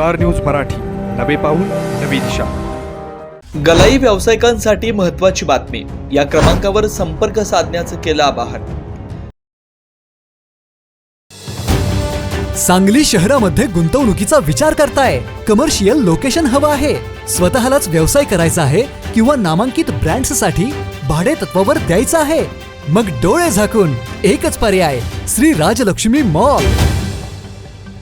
Star news Marathi. नवे पाऊल नवी दिशा. गलाई व्यावसायिकांसाठी महत्त्वाची बातमी. या क्रमांकावर संपर्क साधण्याचं केलं आवाहन. सांगली शहरामध्ये गुंतवणुकीचा विचार करताय. कमर्शियल लोकेशन हवं आहे. स्वतःलाच व्यवसाय करायचा आहे किंवा नामांकित ब्रँड्ससाठी भाडे तत्वावर द्यायचं आहे. मग डोळे झाकून एकच पर्याय श्री राजलक्ष्मी मॉल.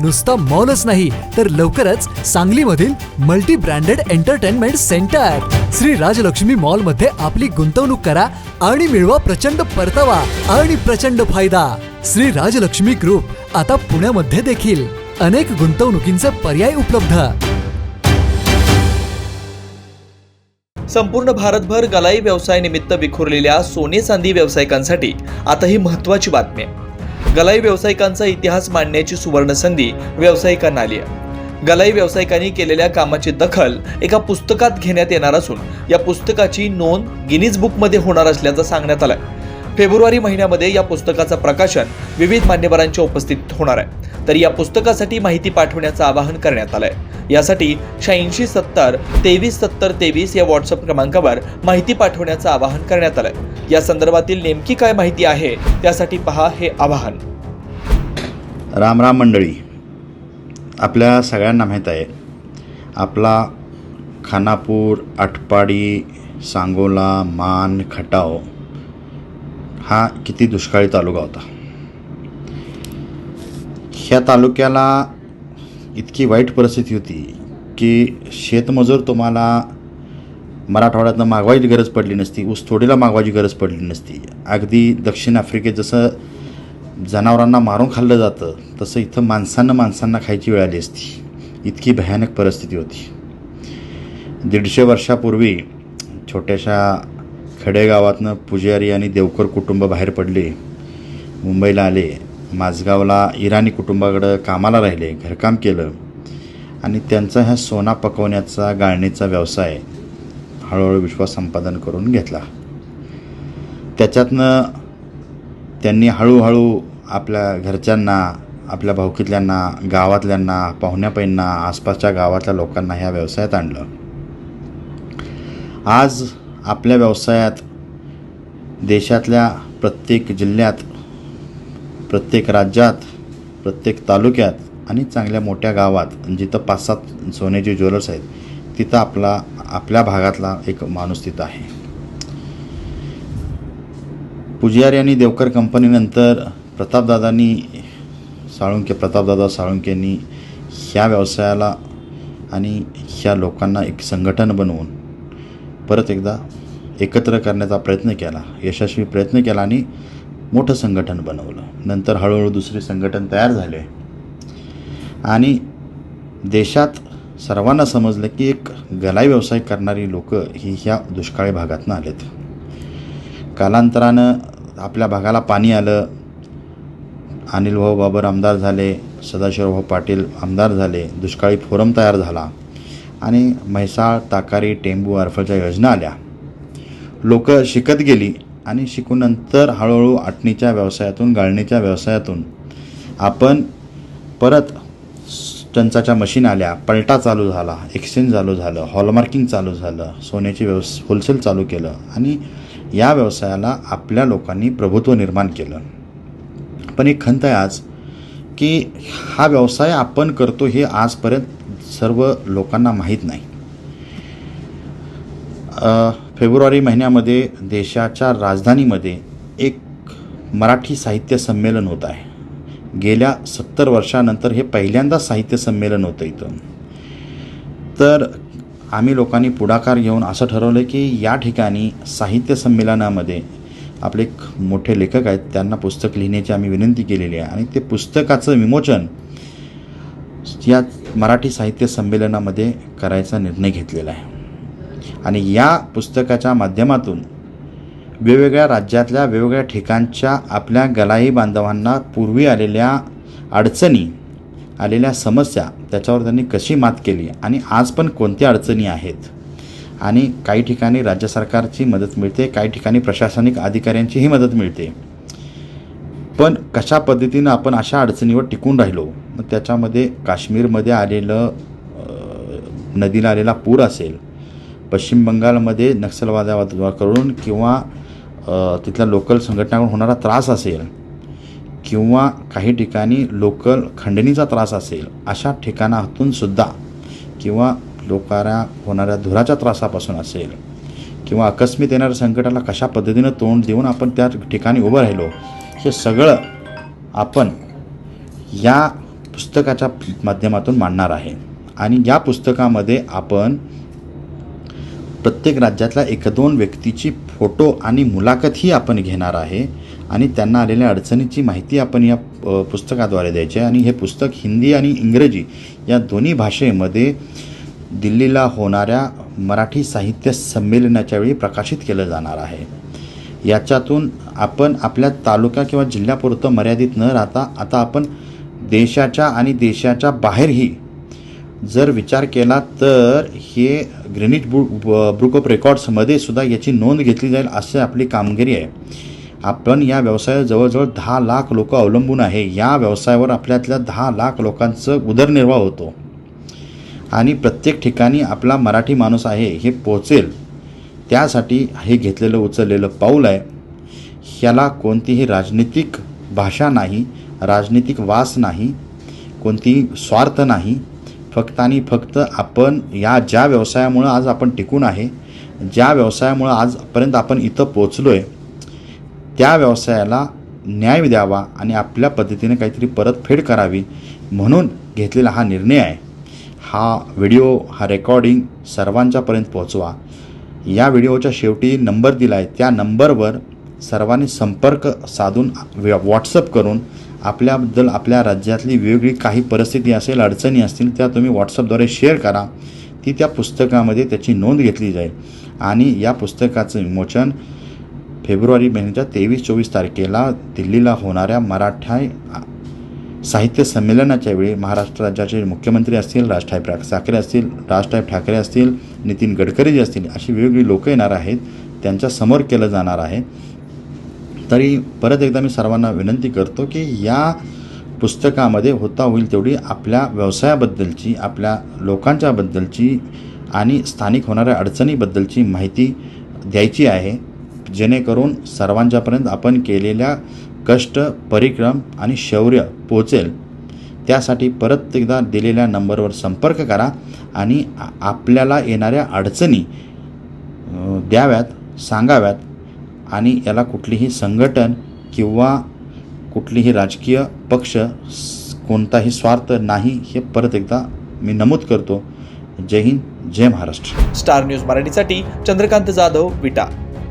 नुसता मॉलच नाही तर लवकरच सांगलीमधील multi branded entertainment centre. Shri Rajlakshmi मॉलमध्ये आपली गुंतवणूक करा आणि मिळवा प्रचंड परतावा आणि प्रचंड फायदा. श्री राजलक्ष्मी ग्रुप आता पुण्यामध्ये देखील अनेक गुंतवणुकींचे पर्याय उपलब्ध. संपूर्ण भारतभर गलाई व्यवसाय निमित्त विखुरलेल्या सोने चांदी व्यावसायिकांसाठी आता ही महत्वाची बातमी आहे. गलाई व्यावसायिकांचा इतिहास मांडण्याची सुवर्ण संधी व्यावसायिकांना आली आहे. गलाई व्यावसायिकांनी केलेल्या कामाची दखल एका पुस्तकात घेण्यात येणार असून या पुस्तकाची नोंद गिनीज बुकमध्ये होणार असल्याचं सांगण्यात आलंय. फेब्रुवारी महिन्यामध्ये या पुस्तकाचं प्रकाशन विविध मान्यवरांच्या उपस्थितीत होणार आहे. तर या पुस्तकासाठी माहिती पाठवण्याचं आवाहन करण्यात आलंय. यासाठी शहाऐंशी सत्तर तेवीस सत्तर तेवीस या व्हॉट्सअप क्रमांकावर माहिती पाठवण्याचं आवाहन करण्यात आलंय. या संदर्भातील नेमकी काय माहिती आहे त्यासाठी पहा हे आवाहन. राम राम मंडळी. आपल्या सगळ्यांना माहीत आहे आपला खानापूर आटपाडी सांगोला मान खटाव हा किती दुष्काळी तालुका होता. ह्या तालुक्याला इतकी वाईट परिस्थिती होती की शेतमजूर तुम्हाला मराठवाड्यातनं मागवायची गरज पडली नसती ऊस थोडीला मागवायची गरज पडली नसती. अगदी दक्षिण आफ्रिकेत जसं जनावरांना मारून खाल्लं जातं तसं इथं माणसांना माणसांना खायची वेळ आली असती. इतकी भयानक परिस्थिती होती. दीडशे वर्षापूर्वी छोट्याशा खेडेगावातनं पुजारी आणि देवकर कुटुंब बाहेर पडले. मुंबईला आले. माझगावला इराणी कुटुंबाकडं कामाला राहिले. घरकाम केलं. आणि त्यांचा ह्या सोना पकवण्याचा गाळणीचा व्यवसाय हळूहळू विश्वास संपादन करून घेतला. त्याच्यातनं त्यांनी हळूहळू आपल्या घरच्यांना आपल्या भाऊकीतल्यांना गावातल्यांना पाहुण्यापैंना आसपासच्या गावातल्या लोकांना ह्या व्यवसायात आणलं. आज आपल्या व्यवसायात देशातल्या प्रत्येक जिल्ह्यात प्रत्येक राज्यात प्रत्येक तालुक्यात आणि चांगल्या मोठ्या गावात जिथं पाच सात सोन्याचे ज्वेलर्स आहेत तिथं आपला आपल्या भागातला एक माणूस तिथं आहे. पुजारी आणि देवकर कंपनीनंतर प्रतापदादांनी साळुंके प्रतापदादा साळुंकेंनी ह्या व्यवसायाला आणि ह्या लोकांना एक संघटन बनवून परत एकदा एकत्र करण्याचा प्रयत्न केला. यशस्वी प्रयत्न केला आणि मोठं संघटन बनवलं. नंतर हळूहळू दुसरे संघटन तयार झाले. आणि देशात सर्वांना समजलं की एक गलाई व्यवसाय करणारी लोक ही ह्या दुष्काळी भागातनं आलेत. कालांतरानं आपल्या भागाला पाणी आलं. अनिलभाऊ बाबर आमदार झाले सदाशिवभाऊ पाटील आमदार झाले दुष्काळी फोरम तयार झाला. आणि म्हैसाळ ताकारी टेंबू अर्फाच्या योजना आल्या. लोक शिकत गेली आणि शिकून नंतर हळूहळू आटणीच्या व्यवसायातून गाळणीच्या व्यवसायातून आपण परत टंचाच्या मशीन आल्या. पलटा चालू झाला एक्सचेंज चालू झालं हॉलमार्किंग चालू झालं सोन्याची व्यवस होलसेल चालू केलं आणि या व्यवसायाला आपल्या लोकांनी प्रभुत्व निर्माण केलं. पण एक खंत आहे आज की हा व्यवसाय आपण करतो हे आजपर्यंत सर्व लोकांना माहीत नाही. फेब्रुवारी महिन्यामध्ये देशाच्या राजधानीमध्ये एक मराठी साहित्य संमेलन होत आहे. गेल्या सत्तर वर्षानंतर हे पहिल्यांदा साहित्य संमेलन होतं इथं. तर आम्ही लोकांनी पुढाकार घेऊन असं ठरवलं की या ठिकाणी साहित्य संमेलनामध्ये आपले एक मोठे लेखक आहेत त्यांना पुस्तक लिहिण्याची आम्ही विनंती केलेली आहे. आणि ते पुस्तकाचं विमोचन या मराठी साहित्य संमेलनामध्ये करायचा निर्णय घेतलेला आहे. आणि या पुस्तकाच्या माध्यमातून वेगवेगळ्या राज्यातल्या वेगवेगळ्या ठिकाणच्या आपल्या गलाई बांधवांना पूर्वी आलेल्या अडचणी आलेल्या समस्या त्याच्यावर त्यांनी कशी मात केली आणि आज पण कोणत्या अडचणी आहेत? आणि काही ठिकाणी राज्य सरकारची मदत मिळते काही ठिकाणी प्रशासनिक अधिकाऱ्यांचीही मदत मिळते. पण कशा पद्धतीनं आपण अशा अडचणीवर टिकून राहिलो? मग त्याच्यामध्ये काश्मीरमध्ये आलेलं नदीला आलेला पूर असेल पश्चिम बंगालमध्ये नक्षलवादाकडून किंवा तिथल्या लोकल संघटनाकडून होणारा त्रास असेल किंवा काही ठिकाणी लोकल खंडणीचा त्रास असेल अशा ठिकाणातून सुद्धा किंवा लोकांना होणाऱ्या धुराच्या त्रासापासून असेल किंवा आकस्मित येणाऱ्या संकटाला कशा पद्धतीनं तोंड देऊन आपण त्या ठिकाणी उभं राहिलो हे सगळं आपण या पुस्तकाच्या माध्यमातून मांडणार आहे. आणि या पुस्तकामध्ये आपण प्रत्येक राज्यातल्या एक दोन व्यक्तीची फोटो आणि मुलाखतही आपण घेणार आहे आणि त्यांना आलेल्या अडचणीची माहिती आपण या पुस्तकाद्वारे द्यायची आहे. आणि हे पुस्तक हिंदी आणि इंग्रजी या दोन्ही भाषेमध्ये दिल्लीला होणाऱ्या मराठी साहित्य संमेलनाच्या वेळी प्रकाशित केलं जाणार आहे. याच्यातून आपण आपल्या तालुका किंवा जिल्ह्यापुरतं मर्यादित न राहता आता आपण देशाच्या आणि देशाच्या बाहेरही जर विचार केला तर हे ग्रेनिट बु बुक ऑफ रेकॉर्ड्समध्ये सुद्धा याची नोंद घेतली जाईल अशी आपली कामगिरी आहे. आपण या व्यवसायावर जवळजवळ दहा लाख लोक अवलंबून आहे. या व्यवसायावर आपल्यातल्या दहा लाख लोकांचं उदरनिर्वाह होतो. आणि प्रत्येक ठिकाणी आपला मराठी माणूस आहे हे पोचेल त्यासाठी हे घेतलेलं उचललेलं पाऊल आहे. ह्याला कोणतीही राजनीतिक भाषा नाही राजनीतिक वास नाही कोणतीही स्वार्थ नाही. फक्त आणि फक्त आपण या ज्या व्यवसायामुळं आज आपण टिकून आहे ज्या व्यवसायामुळं आजपर्यंत आपण इथं पोचलो आहे त्या व्यवसायाला न्याय द्यावा आणि आपल्या पद्धतीने काहीतरी परतफेड करावी म्हणून घेतलेला हा निर्णय आहे. हा व्हिडिओ हा रेकॉर्डिंग सर्वांच्यापर्यंत पोहोचवा. या व्हिडिओच्या शेवटी नंबर दिला आहे त्या नंबरवर सर्वांनी संपर्क साधून व्हॉट्सअप करून आपल्याबद्दल आपल्या राज्यातली वेगवेगळी काही परिस्थिती असेल अडचणी असतील त्या तुम्ही व्हॉट्सअपद्वारे शेअर करा. ती त्या पुस्तकामध्ये त्याची नोंद घेतली जाईल. आणि या पुस्तकाचं विमोचन फेब्रुवारी महिन्याच्या तेवीस चोवीस तारखेला दिल्लीला होणाऱ्या मराठा साहित्य संमेलनाच्या वेळी महाराष्ट्र राज्याचे मुख्यमंत्री असतील राजसाहेब ठाकरे असतील राजसाहेब ठाकरे असतील नितीन गडकरी जे असतील अशी वेगवेगळी लोकं येणार आहेत त्यांच्यासमोर केलं जाणार आहे. तरी परत एकदा मी सर्वांना विनंती करतो की या पुस्तकामध्ये होता होईल तेवढी आपल्या व्यवसायाबद्दलची आपल्या लोकांच्याबद्दलची आणि स्थानिक होणाऱ्या अडचणीबद्दलची माहिती द्यायची आहे. जेणेकरून सर्वांच्यापर्यंत आपण केलेल्या कष्ट परिक्रम आणि शौर्य पोचेल. त्यासाठी परत एकदा दिलेल्या नंबरवर संपर्क करा आणि आपल्याला येणाऱ्या अडचणी द्याव्यात सांगाव्यात आणि याला कुठलीही संघटन किंवा कुठलीही राजकीय पक्ष कोणताही स्वार्थ नाही हे परत एकदा मी नमूद करतो. जय हिंद जय महाराष्ट्र. स्टार न्यूज मराठीसाठी चंद्रकांत जाधव विटा.